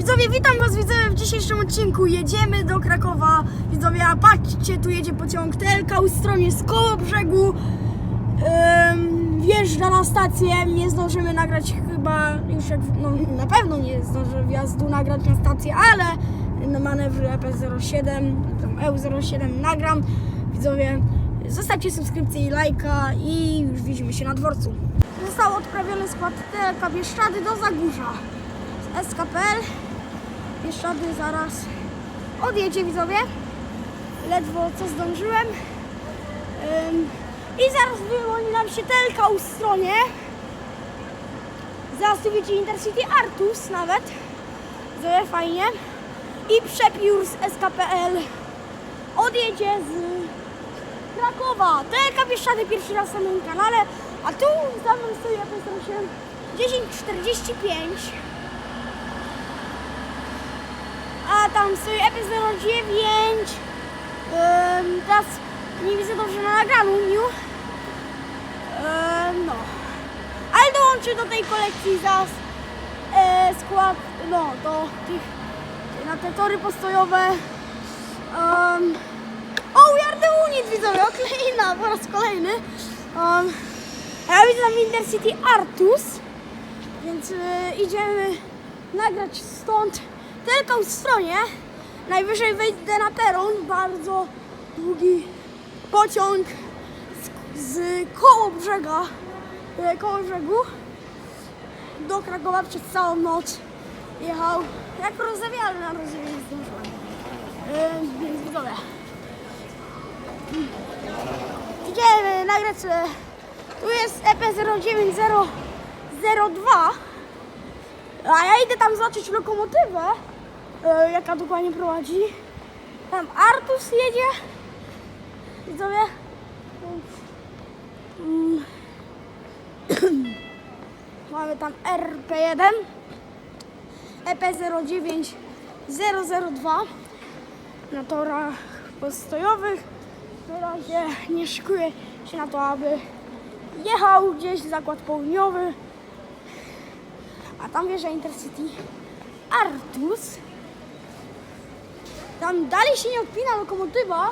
Widzowie, witam was widzowie w dzisiejszym odcinku. Jedziemy do Krakowa. Widzowie, a patrzcie, tu jedzie pociąg TLK w stronie z koło brzegu. Ym, wjeżdża na stację. Nie zdążymy nagrać chyba już jak, no na pewno nie zdążę wjazdu nagrać na stację, ale na manewry EP07, tam EU07 nagram. Widzowie, zostawcie subskrypcję i lajka i już widzimy się na dworcu. Został odprawiony skład TLK Bieszczady do Zagórza. SKPL. Bieszczady zaraz odjedzie widzowie. Ledwo co zdążyłem. Ym, I zaraz wyłoni nam się telka u stronie. Zaraz tu wiecie Intercity Artus nawet. Zoe fajnie. I przepiór z SKPL odjedzie z Krakowa. Telka Bieszczady pierwszy raz na moim kanale. A tu za mną stoi ja się 1045. A tam stoi EP09. Ym, teraz nie widzę dobrze na nagraniu. Ym, no. Ale dołączy do tej kolekcji zaraz e, skład, no, do tych, na te tory postojowe. Um, o, the unit, widzowie, okleina po raz kolejny. Um, ja widzę tam Intercity Artus, więc e, idziemy nagrać stąd tylko w stronie. Najwyżej wejdę na peron, bardzo długi pociąg z, z koło brzega, e, koło brzegu do Krakowa przez całą noc jechał jak rozewia, ale na rozewia nie zdążyłem. E, więc widzowie. Idziemy nagrać sobie. Tu jest E EP09002 a ja idę tam zobaczyć lokomotywę, e, jaka dokładnie prowadzi. Tam Artus jedzie. Widzowie. Mm, Mamy tam RP1 E EP09002 na torach postojowych. Na razie nie szykuję się na to, aby jechał gdzieś zakład południowy. A tam wjeżdża Intercity Artus. Tam dalej się nie odpina lokomotywa.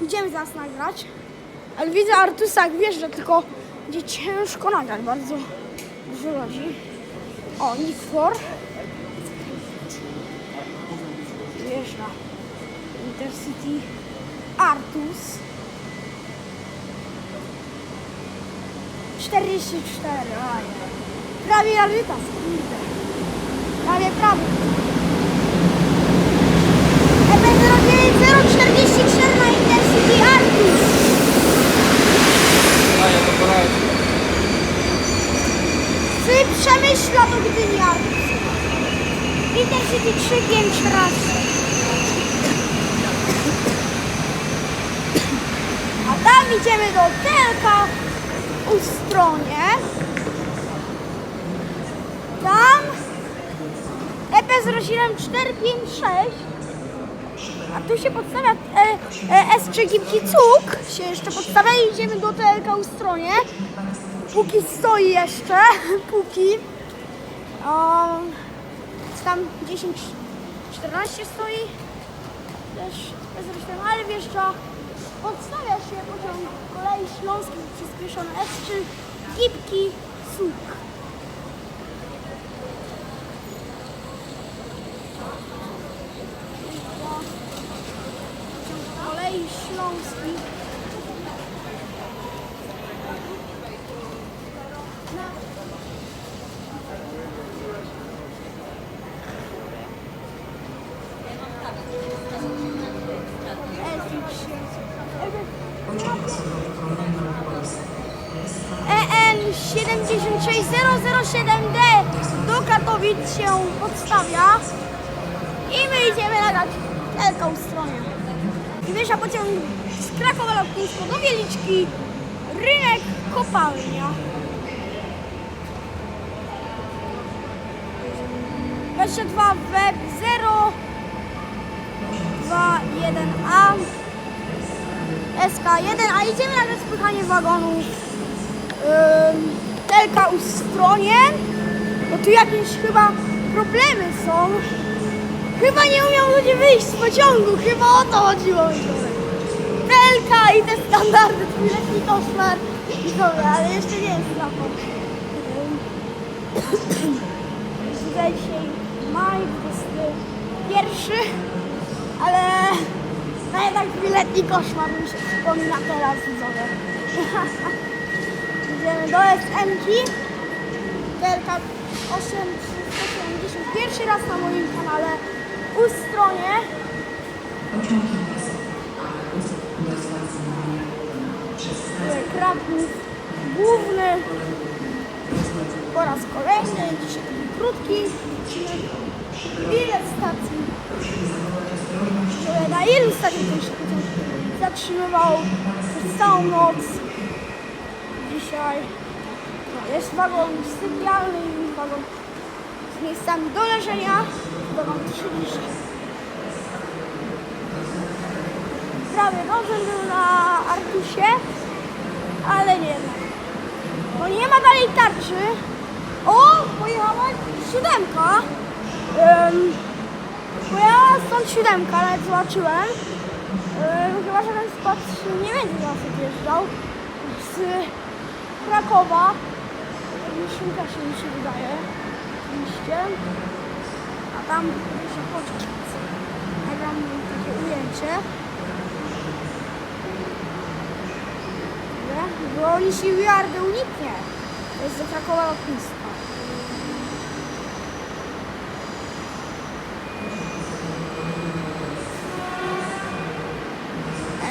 Idziemy zaraz nagrać. Ale widzę Artusa jak wjeżdża, tylko będzie ciężko nagrać. Bardzo dużo ludzi. O, Nick for. Wjeżdża Intercity Artus. 44, aj. Prawie kurde. Prawie, prawie. EP09044 na Intercity Artus. Daję do porażki. Z Przemyśla do Gdyni Artus. Intercity 353 raz. A tam idziemy do Telka u stronie. Tam E EP07456 a tu się podstawia e, e, S3 Gipki Cuk się jeszcze podstawia i idziemy do TLK u stronie póki stoi jeszcze póki. Um, tam 10 14 stoi? Też bez reszty, ale wjeżdża podstawia się pociąg kolei śląskiej przyspieszony S3 Gipki Cuk kolei śląskich. EN 76007D do Katowic się podstawia i my idziemy nagrać telką stronie. I wyjścia pociąg z Krakowa Lotnisko do Wieliczki, rynek, kopalnia. 22 web 0 2 1A SK1, a idziemy na spychanie wagonów ym, Telka u stronie, bo tu jakieś chyba problemy są Chyba nie umiał ludzie wyjść z pociągu, chyba o to chodziło. Telka i te standardy, trzyletni koszmar. I dobra, ale jeszcze nie jest raport. Tutaj dzisiaj maj 21, ale no jednak dwuletni koszmar mi się przypomina teraz widzowie. Idziemy do SMki. Telka 8370. Pierwszy raz na moim kanale u stronie. Kraków główny. Po raz kolejny. Dzisiaj krótki. Ile stacji? Na ilu stacji się zatrzymywał przez całą noc? Dzisiaj no, jest wagon sypialny i wagon z miejscami do leżenia. Mam 30. Prawie dobrze był na Artusie, ale nie jednak. Bo nie ma dalej tarczy. O, pojechała siódemka. Um, pojechała stąd siódemka, nawet zobaczyłem. Ym, chyba, że ten skład nie będzie nas odjeżdżał. Z Krakowa. Miśnika się mi się wydaje. Oczywiście. A tam się chodzi. Nagram takie ujęcie. Bo oni się miliardy uniknie. To jest do Krakowa lotnisko.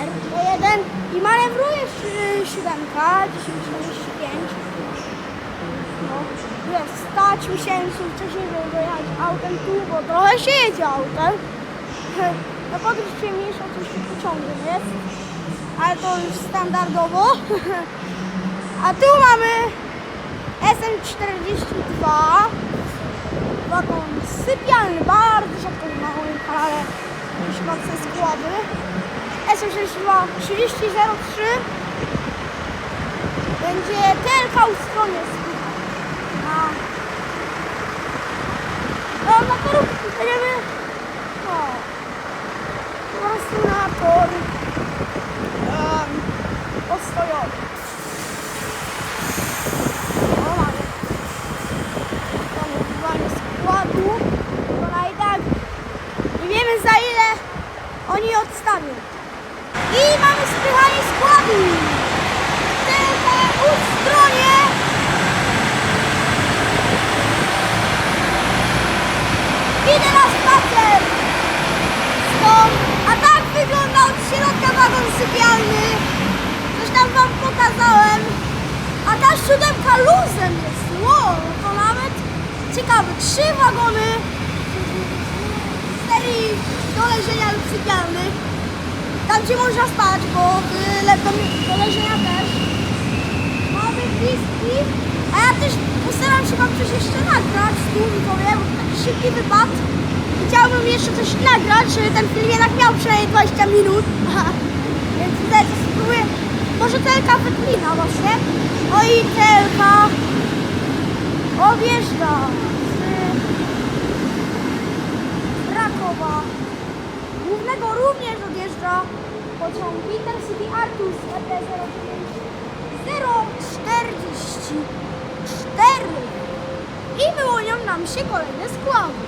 R1 i manewruje y, siódemka, 10, 10 mogłem wstać, musiałem się wcześniej dojechać autem tu, bo trochę się jedzie tak? autem. No potem się mniejsza oczywiście jest, ale to już standardowo. A tu mamy SM42 wagon sypialny, bardzo rzadko na moim kanale już mocne składy. SM62 3003 będzie telka u stronie toru będziemy no, po prostu na tor um, postojowy. O, mamy planowanie składu, bo i nie wiemy za ile oni odstawią. I mamy spychanie składu. Tylko u stronie. Idę na spacer. Stąd. A tak wygląda od środka wagon sypialny. Coś tam wam pokazałem. A ta siódemka luzem jest. Wow, to nawet ciekawe. Trzy wagony serii do leżenia lub sypialnych. Tam gdzie można spać, bo y, do leżenia też. Mamy bliski ja też postaram się Wam coś jeszcze nagrać, tu powiem, taki szybki wypad. Chciałbym jeszcze coś nagrać, żeby ten film jednak miał przynajmniej 20 minut. Więc tutaj spróbuję, może TLK wyklina właśnie. O i TLK objeżdża z Krakowa. Głównego również odjeżdża pociąg Intercity Artus RT 040. 040 cztery. I wyłonią nam się kolejne skławy.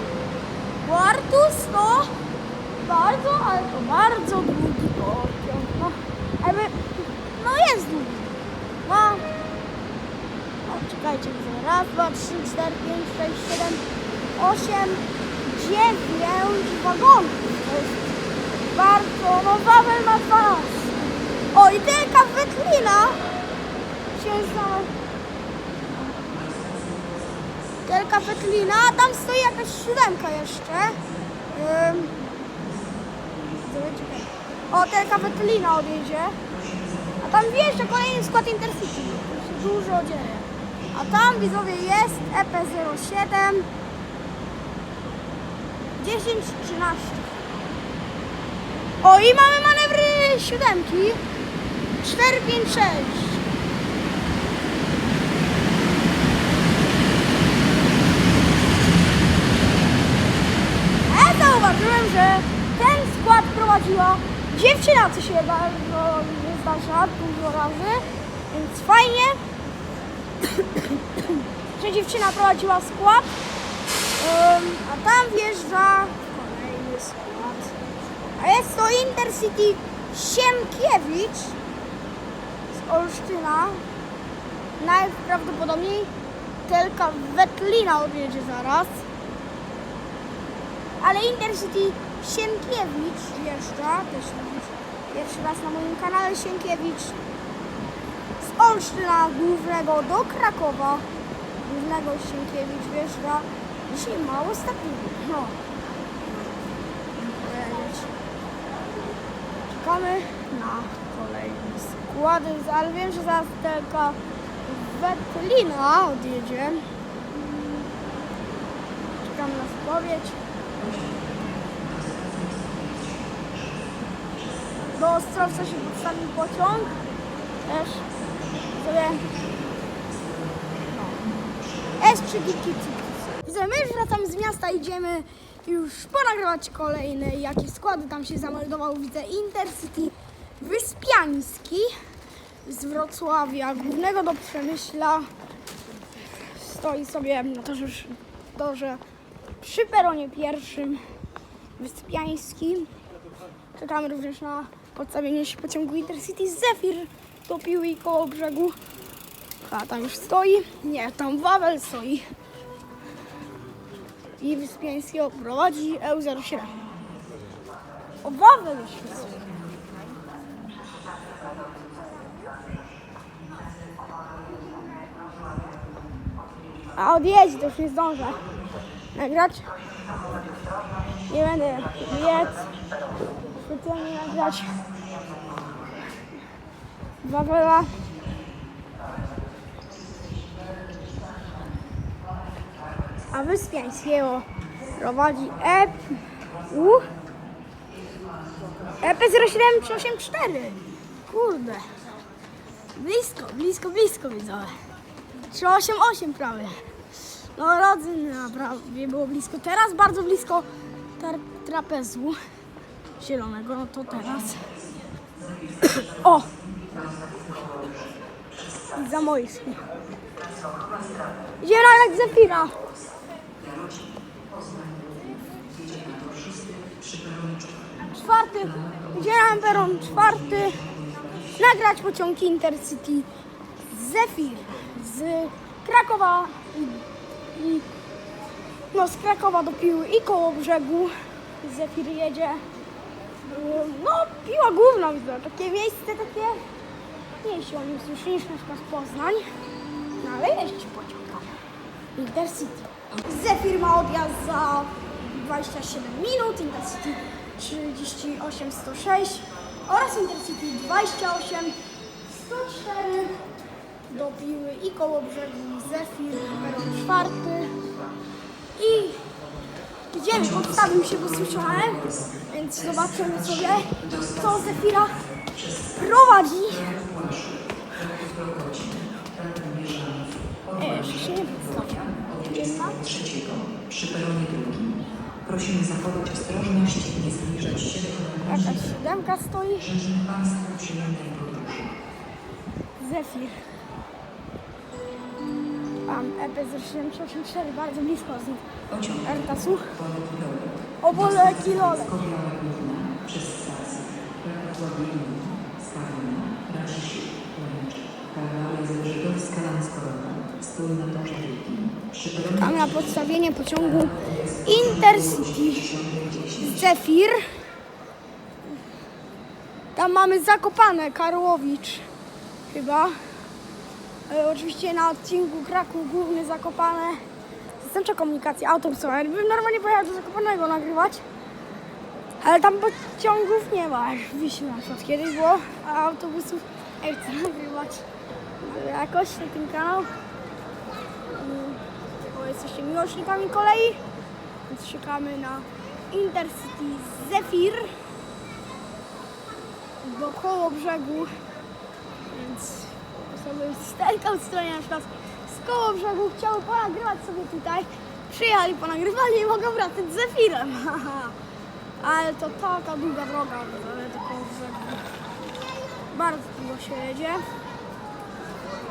Bartus to bardzo, ale to bardzo długi pociąg. No, ale, no jest długi. No, no czekajcie, widzę. Raz, dwa, trzy, cztery, pięć, sześć, siedem, osiem, dziewięć wagonów. To jest bardzo, no Wawel ma dwa razy. O, i tylko wyklina się znalazła. Wielka Petlina, a tam stoi jakaś siódemka jeszcze. Ym. O, Telka Petlina odjedzie. A tam wjeżdża kolejny skład Intercity. Dużo dzieje. A tam widzowie jest E EP07 10 13. O i mamy manewry siódemki. 4 5 6. E, zauważ, powiem, że ten skład dziewczyna, co się bardzo nie zdarza dużo razy, więc fajnie, że dziewczyna prowadziła skład, a tam wjeżdża kolejny skład. A jest to Intercity Sienkiewicz z Olsztyna. Najprawdopodobniej Telka Wetlina odjedzie zaraz. Ale Intercity Sienkiewicz wjeżdża. Też pierwszy raz na moim kanale Sienkiewicz. Z Olsztyna głównego do Krakowa. Głównego Sienkiewicz wjeżdża. Dzisiaj mało stabilny. No. Czekamy na kolejne składy, ale wiem, że zaraz tylko Wetlina odjedzie. Czekamy na spowiedź. Do Ostrowca się podstawił pociąg. Też sobie no. S3 Widzę, my już wracamy z miasta, idziemy już ponagrywać kolejne, jakie składy tam się zameldował. Widzę Intercity Wyspiański z Wrocławia, głównego do Przemyśla. Stoi sobie na torze, torze przy peronie pierwszym Wyspiański. Czekamy również na podstawienie się pociągu Intercity Zephyr do Piły koło brzegu. A tam już stoi. Nie, tam Wawel stoi. I Wyspiańskiego prowadzi EU07. O Wawel stoi. A odjeździ, to już nie zdążę nagrać. Nie będę biec. Specjalnie nagrać. Wawela. A Wyspiańskiego prowadzi EP U E EP07384. Kurde. Blisko, blisko, blisko widzowie. 388 prawie. No rodzyna prawie było blisko. Teraz bardzo blisko trapezu zielonego. No to teraz. o! Zamojski. Idzie nagrać Zefira. Czwarty. Na peron czwarty. Nagrać pociąg Intercity Zephyr z Krakowa i, i no z Krakowa do Piły i koło brzegu Zephyr jedzie No Piła Główna widzę, takie miejsce takie mniejsze o nim słyszy niż na przykład Poznań. No ale jeździ pociąg Intercity. Zephyr ma odjazd za 27 minut Intercity 38 106 oraz Intercity 28 104 do Piły i koło brzegu Zefir, peron czwarty. I idziemy, podstawił się, bo słyszałem, więc zobaczymy sobie, co Zefira prowadzi. Jeszcze się nie przedstawia. Jedna. trzeciego przy peronie drugim. Prosimy zachować ostrożność i nie zbliżać się do. Jakaś siódemka stoi. Życzymy Państwu przyjemnej podróży. Zefir. Rasisz. Łęczek. Kalwaria Zebrzydowska Lanskorowa. Stój na torze drugim. Przy peronie Czekamy na podstawienie pociągu Intercity Zephyr. Tam mamy Zakopane, Karłowicz chyba. E, oczywiście na odcinku Kraków Główny Zakopane. Zastępcza komunikacja autobusowa. Bym normalnie pojechał do Zakopanego nagrywać. Ale tam pociągów nie ma. jak W Wiśle na przykład kiedyś było, a autobusów nie chcę nagrywać. Jakoś na ten kanał. bo jesteście miłośnikami kolei, więc czekamy na Intercity Zephyr do koło brzegu, więc z tej stronie na przykład z koło brzegu chciały ponagrywać sobie tutaj, przyjechali, ponagrywali i mogą wracać z Zefirem. Ale to taka długa droga, ale tylko brzegu. Bardzo długo się jedzie.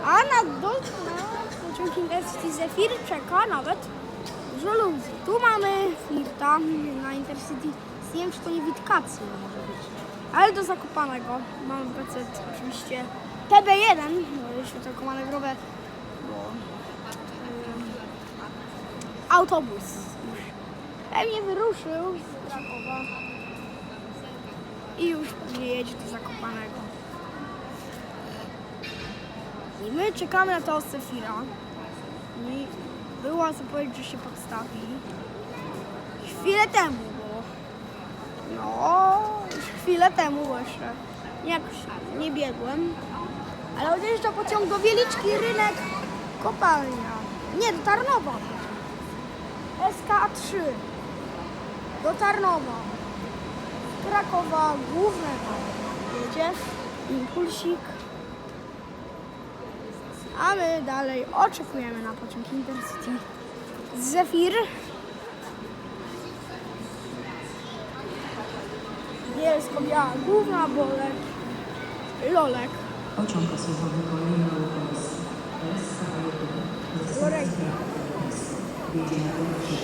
A na dole na pociąg Intercity Zephyr czeka nawet dużo ludzi. Tu mamy Flirta na Intercity. Nie wiem, czy to nie Witkacy może być. Ale do Zakopanego mamy PC oczywiście TB1, no, światełko manewrowe, bo ym, autobus pewnie wyruszył z Krakowa i już jedzie do Zakopanego. I my czekamy na to Sefira. I była zapowiedź, że się podstawi. Chwilę temu było. No, chwilę temu jeszcze jakoś nie biegłem. Ale odjeżdża pociąg do Wieliczki, rynek, kopalnia. Nie, do Tarnowa. SK3. Do Tarnowa. Krakowa głównego. Jedzie. Impulsik. A my dalej oczekujemy na pociąg Intercity Zephyr. Bielsko-Biała Główna, Bolek, Lolek, Pociąg osobowy kolejny Polski. SK1 Lorek. Jedzie na Polski.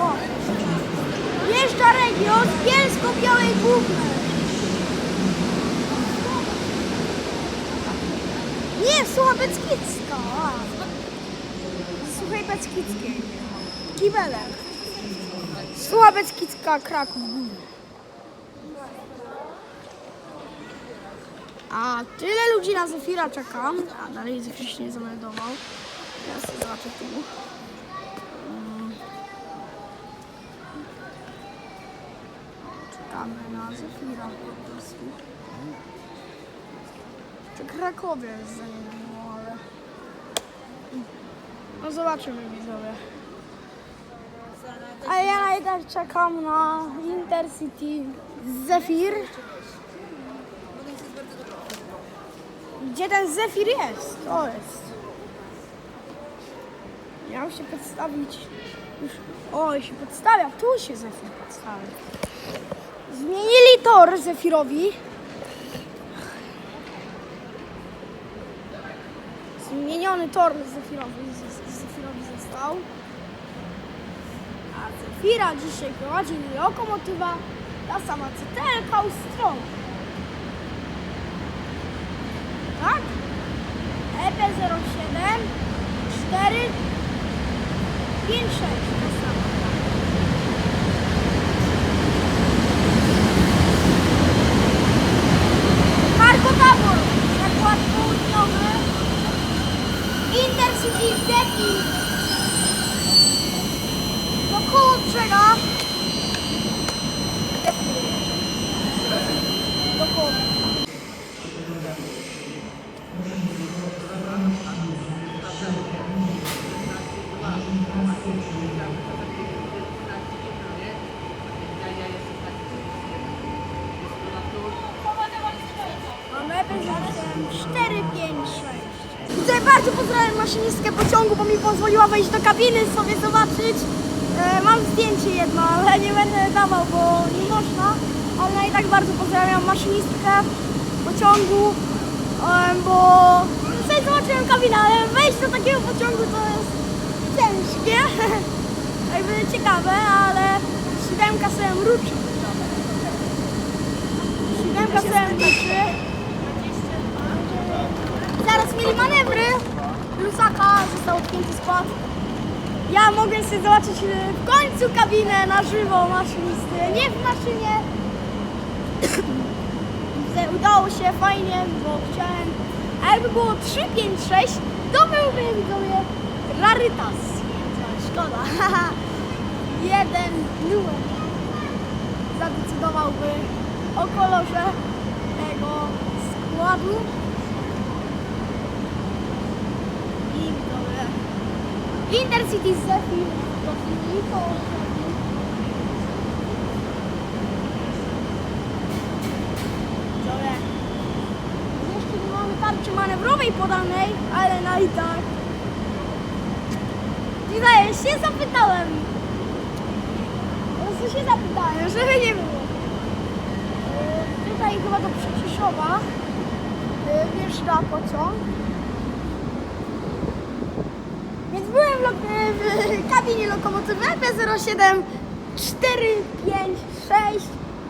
O! Jeżdża region Bielsko-Białej Głównej. Nie, Słucha Beskidzka. a. Słuchaj Beskidzkiej. Kibelek. Słucha Beskidzka, Kraków. A tyle ludzi na Zefira czeka. A dalej Zefir się nie zameldował. Sobie zobaczę tu. Czekamy na Zefira po prostu. Czy Krakowie jest za niedługo, ale... No zobaczymy widzowie. A ja najpierw czekam na Intercity Zephyr. Gdzie ten Zephyr jest? To jest. Miał się przedstawić już... O, się przedstawia. Tu się Zephyr przedstawia. Zmienili tor Zefirowi. Zmieniony tor Zefirowi, Zefirowi został. A Zefira dzisiaj prowadzi lokomotywa ta sama co Telka Tak? EP07 4 5 6 ta sama. Cargo Tabor, zakład południowy, Intercity Zeki, do koło brzega, do koło Mamy EP07 4, 5, 6. Tutaj bardzo pozdrawiam maszynistkę pociągu, bo mi pozwoliła wejść do kabiny sobie zobaczyć. E, mam zdjęcie jedno, ale nie będę dawał, bo nie można. Ale i tak bardzo pozdrawiam maszynistkę pociągu, e, bo sobie zobaczyłem kabinę, ale wejść do takiego pociągu to jest ciężkie. Jakby ciekawe, ale siódemka sobie mruczy. Siódemka sobie mruczy. Zaraz mieli manewry. Lusaka został odpięty spad. Ja mogę sobie zobaczyć e, w końcu kabinę na żywo maszynisty. Nie w maszynie. Udało się fajnie, bo chciałem. A jakby było 3, 5, 6, to byłby widzowie rarytas. Szkoda. Jeden numer zadecydowałby o kolorze tego składu. I widzowie. Intercity Zephyr do Filipo. Widzowie. Jeszcze nie mamy tarczy manewrowej podanej, ale na i tak. Widzowie, się zapytałem. razu się zapytałem, żeby nie było. Yy, Tutaj chyba do Przyciszowa yy, wjeżdża pociąg. Więc byłem w, e, w kabinie lokomotywy EP07 4, 5, 6.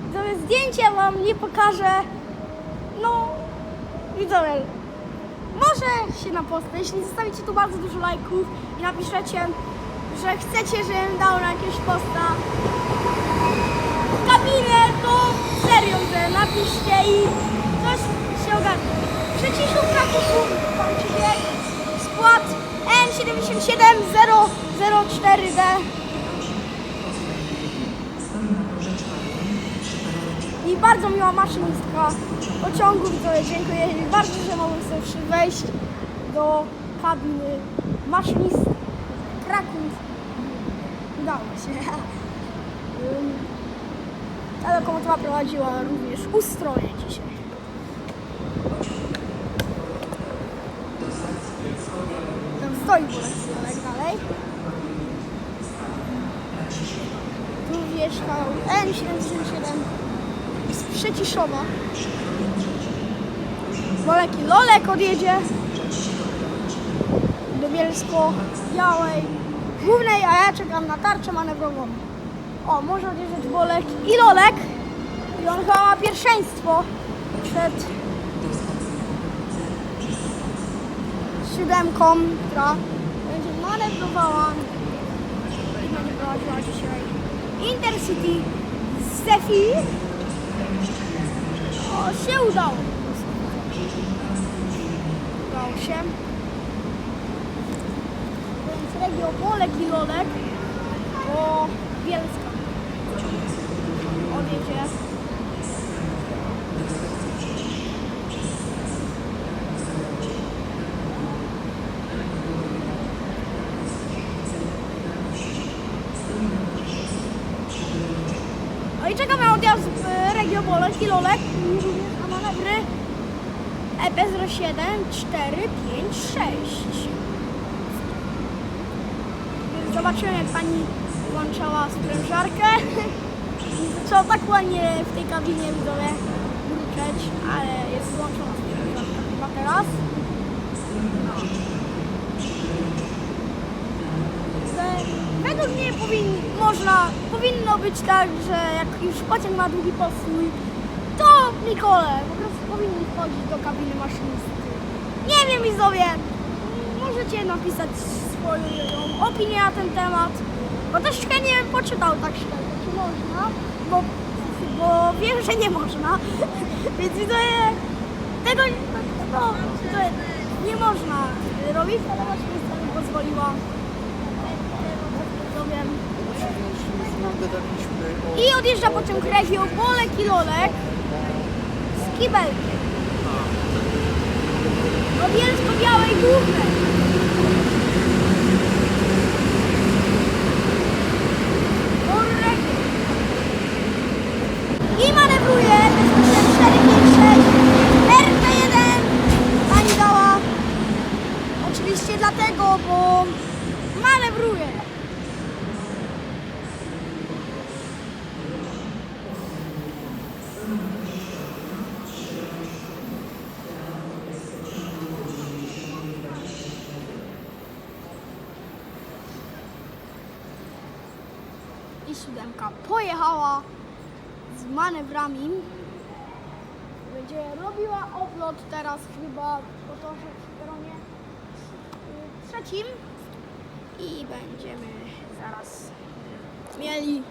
Widzowie, zdjęcie wam nie pokażę. No, widzowie, może się na postę. Jeśli zostawicie tu bardzo dużo lajków i napiszecie, że chcecie, żebym dał na jakiegoś posta kabinę, to serio, że napiszcie i coś się ogarnie. Przeciszów na kuchu, tam czy 77 004D. I bardzo miła maszynistka pociągu, dziękuję jej bardzo, że mogłem sobie wejść do kabiny maszynist Kraków. Udało się. Ta lokomotywa prowadziła również ustroje dzisiaj. Stoi bolek dalej. Tu wjeżdżał N77 z Przyciszowa. Bolek i Lolek odjedzie do Bielsko-Białej Głównej, a ja czekam na tarczę manewrową. O, może odjeżdżać Bolek i Lolek. I on chyba ma pierwszeństwo przed siódemką, która będzie manewrowała i będzie prowadziła dzisiaj Intercity Zephyr. O, się udało. Udało się. Więc regio Bolek i Lolek do Bielska. Odjedzie. No i czekamy na odjazd w Regio Bolek i Lolek a manewry E EP07 456. Więc Zobaczyłem jak pani włączała sprężarkę. Zaczęła tak ładnie w tej kabinie widzowie mruczeć, ale jest włączona sprężarka chyba teraz. Według mnie powin, można, powinno być tak, że jak już pociąg ma długi postój, Nikole po prostu powinni wchodzić do kabiny maszynisty. Nie wiem widzowie, możecie napisać swoją opinię na ten temat, bo też chętnie bym poczytał tak szczerze, czy można, bo, bo wiem, że nie można, więc widzowie, tego no, to nie można robić, ale maszynistka mi pozwoliła. Widzowie, i odjeżdża pociąg Regio Bolek i Lolek z kibelkiem. Do Bielsko-Białej Głównej. I manewruje 456 RP1 pani dała. Oczywiście dlatego, bo manewruje. i siódemka pojechała z manewrami. Będzie robiła oplot teraz chyba po torze przy peronie y, trzecim i będziemy zaraz mieli.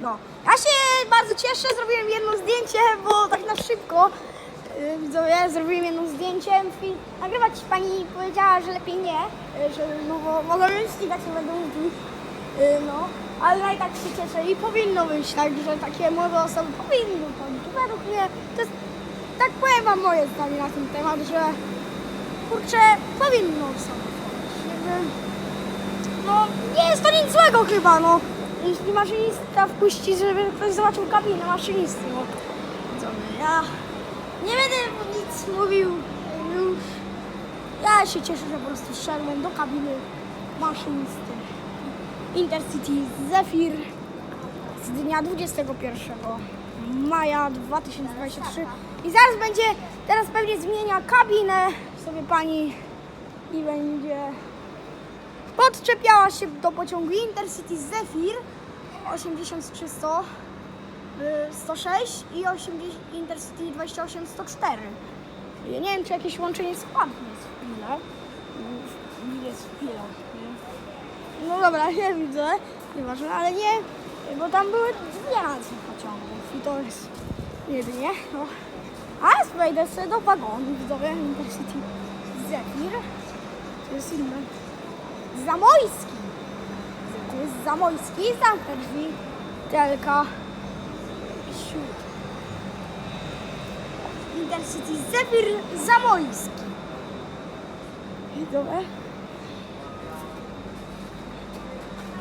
No, ja się bardzo cieszę, zrobiłem jedno zdjęcie, bo tak na szybko y, widzowie, zrobiłem jedno zdjęcie. Nagrywać pani powiedziała, że lepiej nie, y, że no mnie ścigać, nie będą mówili. Y, No, ale i tak się cieszę i powinno być tak, że takie młode osoby powinny chodzić. Według mnie to jest, tak powiem wam moje zdanie na ten temat, że kurczę, powinno sobie chodzić. Jakby, no, nie jest to nic złego chyba, no. Jeśli maszynista wpuści, żeby ktoś zobaczył kabinę maszynisty, no. Co ja nie będę nic mówił już. Ja się cieszę, że po prostu szedłem do kabiny maszynisty. Intercity Zephyr z dnia 21 maja 2023 i zaraz będzie, teraz pewnie zmienia kabinę sobie pani i będzie podczepiała się do pociągu Intercity Zephyr 83100 y, 106 i 80, Intercity 28 104. Ja nie wiem, czy jakieś łączenie spadnie z chwilę. Jest chwilę. No dobra, nie widzę, nieważne, ale nie, bo tam były dwie nazwy pociągów i to jest jedynie. No. A wejdę sobie do wagonu, widzowie, Intercity Zephyr. To jest inne. Zamojski. To jest Zamojski, zamknę drzwi. Telka. Siód. Intercity Zephyr Zamojski. Dobra.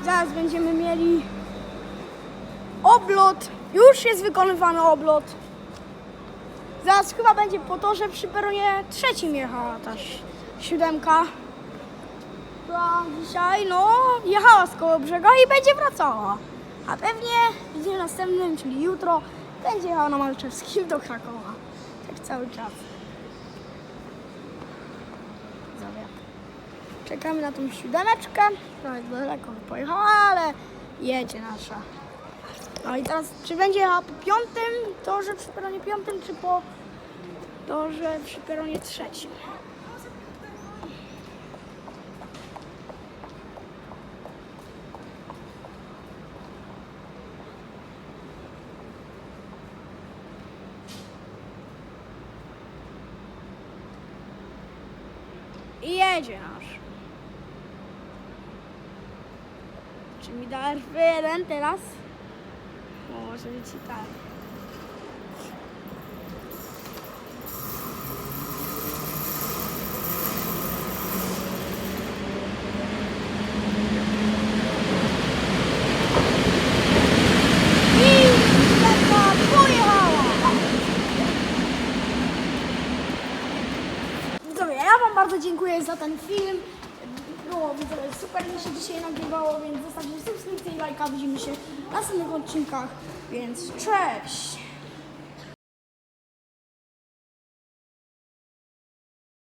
Zaraz będziemy mieli oblot. Już jest wykonywany oblot. Zaraz chyba będzie po to, że przy peronie trzecim jechała ta si- siódemka. Która dzisiaj, no, jechała z koło brzega i będzie wracała. A pewnie w dniu następnym, czyli jutro, będzie jechała na Malczewskim do Krakowa. Tak cały czas. Widzowie. Czekamy na tą siódemeczkę. Trochę daleko pojechała, ale jedzie nasza. No i teraz, czy będzie jechała po piątym, to że przy peronie piątym, czy po to, że przy peronie trzecim. I jedzie nasz. Mi da RP1 teraz? O, może być i tak. Dziękuję za ten film. Było widzowie, super mi się dzisiaj nagrywało, lajka. Widzimy się w następnych odcinkach, więc cześć!